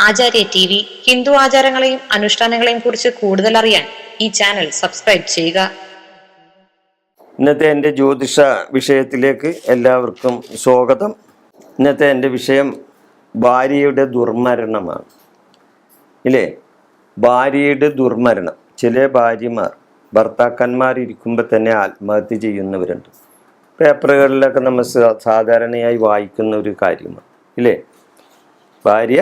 ആചാര്യ T V Hindu ആചാരങ്ങളെയും അനുഷ്ഠാനങ്ങളെയും കുറിച്ച് കൂടുതൽ അറിയാൻ ഈ ചാനൽ സബ്സ്ക്രൈബ് ചെയ്യുക. ഇന്നത്തെ എന്റെ ജ്യോതിഷ വിഷയത്തിലേക്ക് എല്ലാവർക്കും സ്വാഗതം. ഇന്നത്തെ എന്റെ വിഷയം ഭാര്യയുടെ ദുർമരണമാണ്. ഇല്ലേ? ഭാര്യയുടെ ദുർമരണം. ചില ഭാര്യമാർ ഭർത്താക്കന്മാർ ഇരിക്കുമ്പോൾ തന്നെ ആത്മഹത്യ ചെയ്യുന്നവരുണ്ട്. പേപ്പറുകളിലൊക്കെ നമ്മൾ സാധാരണയായി വായിക്കുന്ന ഒരു കാര്യമാണ്. ഇല്ലേ? ഭാര്യ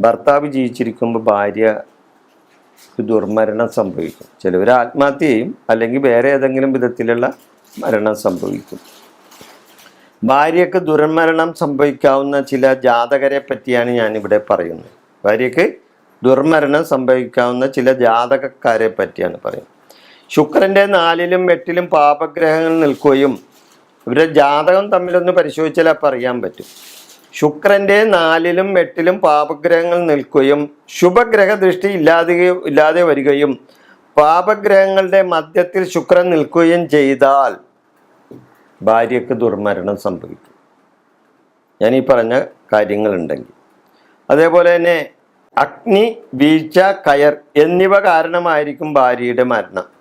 ഭർത്താവ് ജീവിച്ചിരിക്കുമ്പോൾ ഭാര്യ ദുർമരണം സംഭവിക്കും. ചിലവർ ആത്മഹത്യ ചെയ്യും അല്ലെങ്കിൽ വേറെ ഏതെങ്കിലും വിധത്തിലുള്ള മരണം സംഭവിക്കും. ഭാര്യക്ക് ദുർമരണം സംഭവിക്കാവുന്ന ചില ജാതകരെ പറ്റിയാണ് ഞാനിവിടെ പറയുന്നത്. ഭാര്യക്ക് ദുർമരണം സംഭവിക്കാവുന്ന ചില ജാതകക്കാരെ പറ്റിയാണ് പറയുന്നത്. ശുക്രന്റെ നാലിലും എട്ടിലും പാപഗ്രഹങ്ങൾ നിൽക്കുകയും ഇവരുടെ ജാതകം തമ്മിലൊന്ന് പരിശോധിച്ചാൽ അപ്പം അറിയാൻ പറ്റും. ശുക്രന്റെ നാലിലും എട്ടിലും പാപഗ്രഹങ്ങൾ നിൽക്കുകയും ശുഭഗ്രഹ ദൃഷ്ടി ഇല്ലാതെ ഇല്ലാതെ വരികയും പാപഗ്രഹങ്ങളുടെ മധ്യത്തിൽ ശുക്രൻ നിൽക്കുകയും ചെയ്താൽ ഭാര്യക്ക് ദുർമരണം സംഭവിക്കും. ഞാൻ ഈ പറഞ്ഞ കാര്യങ്ങളുണ്ടെങ്കിൽ. അതേപോലെ തന്നെ അഗ്നി വീഴ്ച കയർ എന്നിവ കാരണമായിരിക്കും ഭാര്യയുടെ മരണം.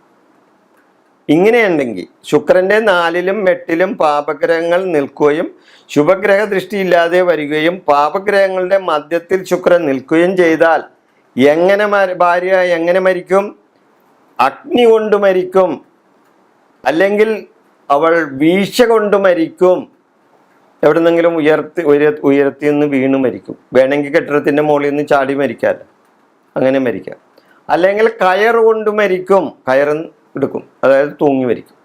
ഇങ്ങനെയുണ്ടെങ്കിൽ ശുക്രന്റെ നാലിലും എട്ടിലും പാപഗ്രഹങ്ങൾ നിൽക്കുകയും ശുഭഗ്രഹ ദൃഷ്ടിയില്ലാതെ വരികയും പാപഗ്രഹങ്ങളുടെ മധ്യത്തിൽ ശുക്രൻ നിൽക്കുകയും ചെയ്താൽ എങ്ങനെ ഭാര്യ എങ്ങനെ മരിക്കും? അഗ്നി കൊണ്ട് മരിക്കും. അല്ലെങ്കിൽ അവൾ വീഴ്ച കൊണ്ട് മരിക്കും. എവിടെന്നെങ്കിലും ഉയർത്തി ഉയര ഉയർത്തി നിന്ന് വീണ് മരിക്കും. വേണമെങ്കിൽ കെട്ടിടത്തിന്റെ മുകളിൽ നിന്ന് ചാടി മരിക്കാമല്ലോ. അങ്ങനെ മരിക്കാം. അല്ലെങ്കിൽ കയർ കൊണ്ട് മരിക്കും. കയർ എടുക്കും. അതായത് തൂങ്ങി മരിക്കും.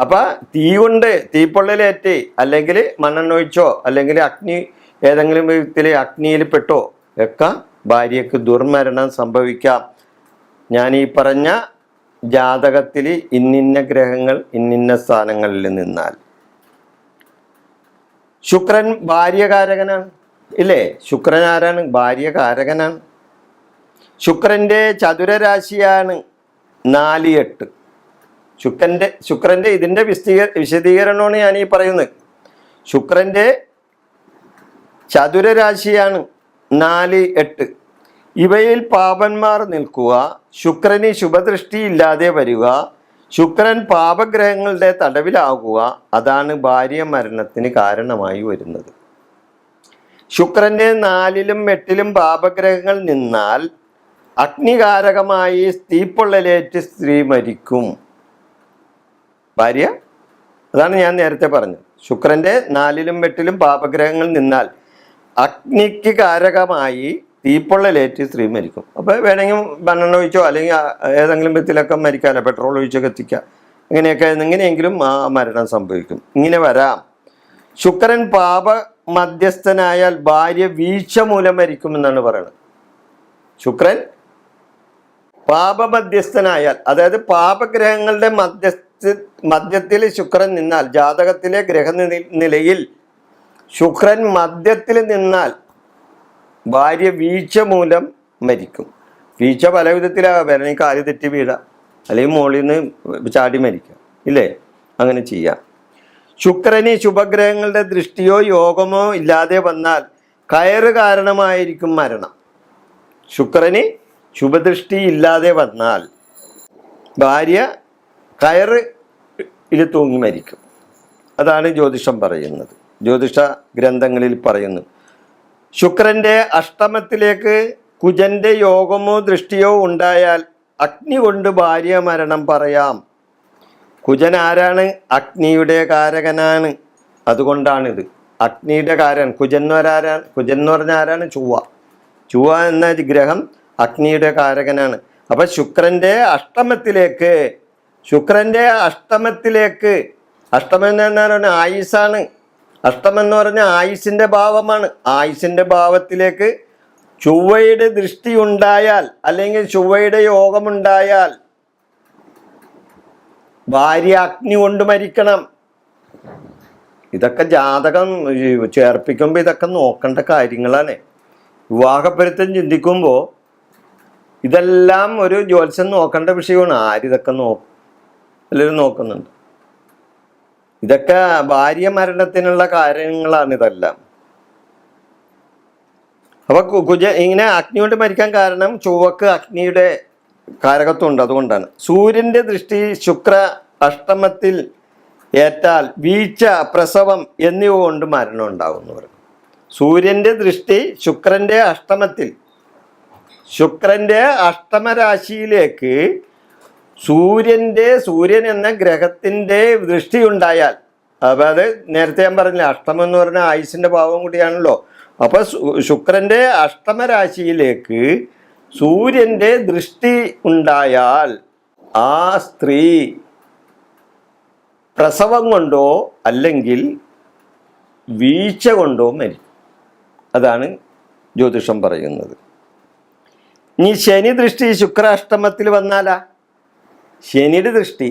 അപ്പൊ തീ കൊണ്ട് തീപ്പൊള്ളലേറ്റ് അല്ലെങ്കിൽ മണ്ണെണ്ണ ഒഴിച്ചോ അല്ലെങ്കിൽ അഗ്നി ഏതെങ്കിലും വിധത്തിൽ അഗ്നിയിൽ പെട്ടോ ഒക്കെ ഭാര്യയ്ക്ക് ദുർമരണം സംഭവിക്കാം. ഞാൻ ഈ പറഞ്ഞ ജാതകത്തിൽ ഇന്നിന്ന ഗ്രഹങ്ങൾ ഇന്നിന്ന സ്ഥാനങ്ങളിൽ നിന്നാൽ. ശുക്രൻ ഭാര്യകാരകനാണ് ഇല്ലേ? ശുക്രൻ ആരാണ്? ഭാര്യകാരകനാണ്. ശുക്രന്റെ ചതുരരാശിയാണ്. നാല് എട്ട് ശുക്രന്റെ ശുക്രന്റെ ഇതിന്റെ വിശദീക വിശദീകരണമാണ് ഞാൻ ഈ പറയുന്നത്. ശുക്രന്റെ ചതുരരാശിയാണ് നാല് എട്ട് ഇവയിൽ പാപന്മാർ നിൽക്കുക ശുക്രന് ശുഭദൃഷ്ടി ഇല്ലാതെ വരിക ശുക്രൻ പാപഗ്രഹങ്ങളുടെ തടവിലാകുക അതാണ് ഭാര്യ മരണത്തിന് കാരണമായി വരുന്നത്. ശുക്രന്റെ നാലിലും എട്ടിലും പാപഗ്രഹങ്ങൾ നിന്നാൽ അഗ്നികാരകമായി തീപ്പൊള്ളലേറ്റ് സ്ത്രീ മരിക്കും. ഭാര്യ അതാണ് ഞാൻ നേരത്തെ പറഞ്ഞത്. ശുക്രന്റെ നാലിലും വെട്ടിലും പാപഗ്രഹങ്ങൾ നിന്നാൽ അഗ്നിക്ക് കാരകമായി തീപ്പൊള്ളലേറ്റ് സ്ത്രീ മരിക്കും. അപ്പോൾ വേണമെങ്കിൽ മണ്ണെണ്ണ ഒഴിച്ചോ അല്ലെങ്കിൽ ഏതെങ്കിലും വിധത്തിലൊക്കെ മരിക്കാമല്ലോ പെട്രോൾ ഒഴിച്ചോ കത്തിക്കുക ഇങ്ങനെയൊക്കെ എങ്ങനെയെങ്കിലും ആ മരണം സംഭവിക്കും. ഇങ്ങനെ വരാം. ശുക്രൻ പാപ മധ്യസ്ഥനായാൽ ഭാര്യ വീഴ്ച മൂലം മരിക്കുമെന്നാണ് പറയുന്നത്. ശുക്രൻ പാപമധ്യസ്ഥനായാൽ അതായത് പാപഗ്രഹങ്ങളുടെ മധ്യസ്ഥ മധ്യത്തിൽ ശുക്രൻ നിന്നാൽ ജാതകത്തിലെ ഗ്രഹ നിലയിൽ ശുക്രൻ മധ്യത്തിൽ നിന്നാൽ ഭാര്യ വീഴ്ച മൂലം മരിക്കും. വീഴ്ച പല വിധത്തിലാകാം വരണി. കാൽ തെറ്റി വീഴാം അല്ലെങ്കിൽ മുകളിൽ നിന്ന് ചാടി മരിക്കാം. ഇല്ലേ? അങ്ങനെ ചെയ്യാം. ശുക്രന് ശുഭഗ്രഹങ്ങളുടെ ദൃഷ്ടിയോ യോഗമോ ഇല്ലാതെ വന്നാൽ കയറ് കാരണമായിരിക്കും മരണം. ശുക്രന് ശുഭദൃഷ്ടി ഇല്ലാതെ വന്നാൽ ഭാര്യ കയറ് ഇതിൽ തൂങ്ങി മരിക്കും. അതാണ് ജ്യോതിഷം പറയുന്നത്. ജ്യോതിഷ ഗ്രന്ഥങ്ങളിൽ പറയുന്നു. ശുക്രന്റെ അഷ്ടമത്തിലേക്ക് കുജന്റെ യോഗമോ ദൃഷ്ടിയോ ഉണ്ടായാൽ അഗ്നി കൊണ്ട് ഭാര്യ മരണം പറയാം. കുജൻ ആരാണ്? അഗ്നിയുടെ കാരകനാണ്. അതുകൊണ്ടാണിത്. അഗ്നിയുടെ കാരൻ കുജൻ എന്ന് പറഞ്ഞാരാണ്? കുജൻ എന്ന് പറഞ്ഞ ആരാണ് ചുവ ചുവ എന്ന ഗ്രഹം അഗ്നിയുടെ കാരകനാണ്. അപ്പൊ ശുക്രന്റെ അഷ്ടമത്തിലേക്ക് ശുക്രന്റെ അഷ്ടമത്തിലേക്ക് അഷ്ടമം എന്ന് പറഞ്ഞാൽ ആയുസാണ്. അഷ്ടമം എന്ന് പറഞ്ഞ ആയുസിന്റെ ഭാവമാണ്. ആയുസിന്റെ ഭാവത്തിലേക്ക് ചൊവ്വയുടെ ദൃഷ്ടി ഉണ്ടായാൽ അല്ലെങ്കിൽ ചൊവ്വയുടെ യോഗമുണ്ടായാൽ ഭാര്യ അഗ്നി കൊണ്ട് മരിക്കണം. ഇതൊക്കെ ജാതകം ചേർപ്പിക്കുമ്പോൾ ഇതൊക്കെ നോക്കേണ്ട കാര്യങ്ങളാണ്. വിവാഹപ്പൊരുത്തം ചിന്തിക്കുമ്പോൾ ഇതെല്ലാം ഒരു ജ്യോത്സ്യം നോക്കേണ്ട വിഷയമാണ്. ആരിതൊക്കെ നോക്കും എല്ലാവരും നോക്കുന്നുണ്ട്. ഇതൊക്കെ ഭാര്യ മരണത്തിനുള്ള കാര്യങ്ങളാണ് ഇതെല്ലാം. അപ്പൊ കുജ ഇങ്ങനെ അഗ്നി കൊണ്ട് മരിക്കാൻ കാരണം ചുവക്ക് അഗ്നിയുടെ കാരകത്വമുണ്ട്. അതുകൊണ്ടാണ്. സൂര്യന്റെ ദൃഷ്ടി ശുക്ര അഷ്ടമത്തിൽ ഏറ്റാൽ വീഴ്ച പ്രസവം എന്നിവ കൊണ്ട് മരണം പറയും സൂര്യന്റെ ദൃഷ്ടി ശുക്രന്റെ അഷ്ടമത്തിൽ ശുക്രന്റെ അഷ്ടമരാശിയിലേക്ക് സൂര്യന്റെ സൂര്യൻ എന്ന ഗ്രഹത്തിന്റെ ദൃഷ്ടി ഉണ്ടായാൽ അതായത് നേരത്തെ ഞാൻ പറഞ്ഞില്ല അഷ്ടമം എന്ന് പറഞ്ഞ ആയുസിന്റെ ഭാവം കൂടിയാണല്ലോ. അപ്പോൾ ശുക്രന്റെ അഷ്ടമരാശിയിലേക്ക് സൂര്യന്റെ ദൃഷ്ടി ഉണ്ടായാൽ ആ സ്ത്രീ പ്രസവം കൊണ്ടോ അല്ലെങ്കിൽ വീഴ്ച കൊണ്ടോ മരിക്കും. അതാണ് ജ്യോതിഷം പറയുന്നത്. ഇനി ശനി ദൃഷ്ടി ശുക്രാഷ്ടമത്തിൽ വന്നാലാ? ശനിയുടെ ദൃഷ്ടി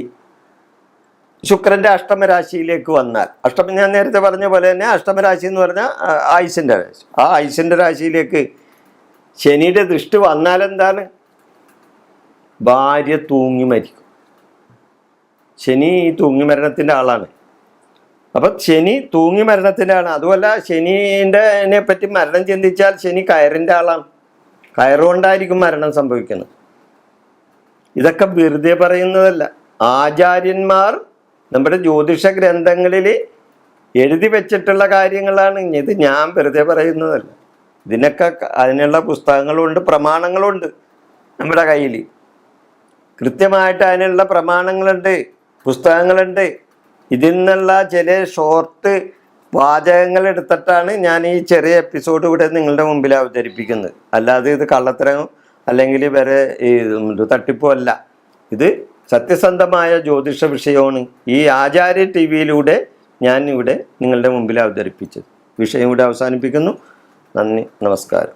ശുക്രന്റെ അഷ്ടമരാശിയിലേക്ക് വന്നാൽ. അഷ്ടമ ഞാൻ നേരത്തെ പറഞ്ഞ പോലെ തന്നെ അഷ്ടമരാശി എന്ന് പറഞ്ഞാൽ ആയുസിന്റെ രാശി. ആ ആയുസിന്റെ രാശിയിലേക്ക് ശനിയുടെ ദൃഷ്ടി വന്നാൽ എന്താണ്? ഭാര്യ തൂങ്ങി മരിക്കും. ശനി ഈ തൂങ്ങി മരണത്തിന്റെ ആളാണ്. അപ്പൊ ശനി തൂങ്ങി മരണത്തിന്റെ ആണ് അതുമല്ല ശനിന്റെ പറ്റി മരണം ചിന്തിച്ചാൽ ശനി കയറിന്റെ ആളാണ്. കയറുകൊണ്ടായിരിക്കും മരണം സംഭവിക്കുന്നത്. ഇതൊക്കെ വെറുതെ പറയുന്നതല്ല. ആചാര്യന്മാർ നമ്മുടെ ജ്യോതിഷ ഗ്രന്ഥങ്ങളിൽ എഴുതി വെച്ചിട്ടുള്ള കാര്യങ്ങളാണ്. ഇത് ഞാൻ വെറുതെ പറയുന്നതല്ല. ഇതിനൊക്കെ അതിനുള്ള പുസ്തകങ്ങളുണ്ട് പ്രമാണങ്ങളുണ്ട് നമ്മുടെ കയ്യിൽ കൃത്യമായിട്ട് അതിനുള്ള പ്രമാണങ്ങളുണ്ട് പുസ്തകങ്ങളുണ്ട്. ഇതിൽ നിന്നുള്ള ചില ഷോർട്ട് വാചകങ്ങൾ എടുത്തിട്ടാണ് ഞാൻ ഈ ചെറിയ എപ്പിസോഡ് ഇവിടെ നിങ്ങളുടെ മുമ്പിൽ അവതരിപ്പിക്കുന്നത്. അല്ലാതെ ഇത് കള്ളത്തരം അല്ലെങ്കിൽ വേറെ ഈ തട്ടിപ്പോ അല്ല. ഇത് സത്യസന്ധമായ ജ്യോതിഷ വിഷയമാണ്. ഈ ആചാര്യ ടി വിയിലൂടെ ഞാൻ ഇവിടെ നിങ്ങളുടെ മുമ്പിൽ അവതരിപ്പിച്ചത്. വിഷയം ഇവിടെ അവസാനിപ്പിക്കുന്നു. നന്ദി. നമസ്കാരം.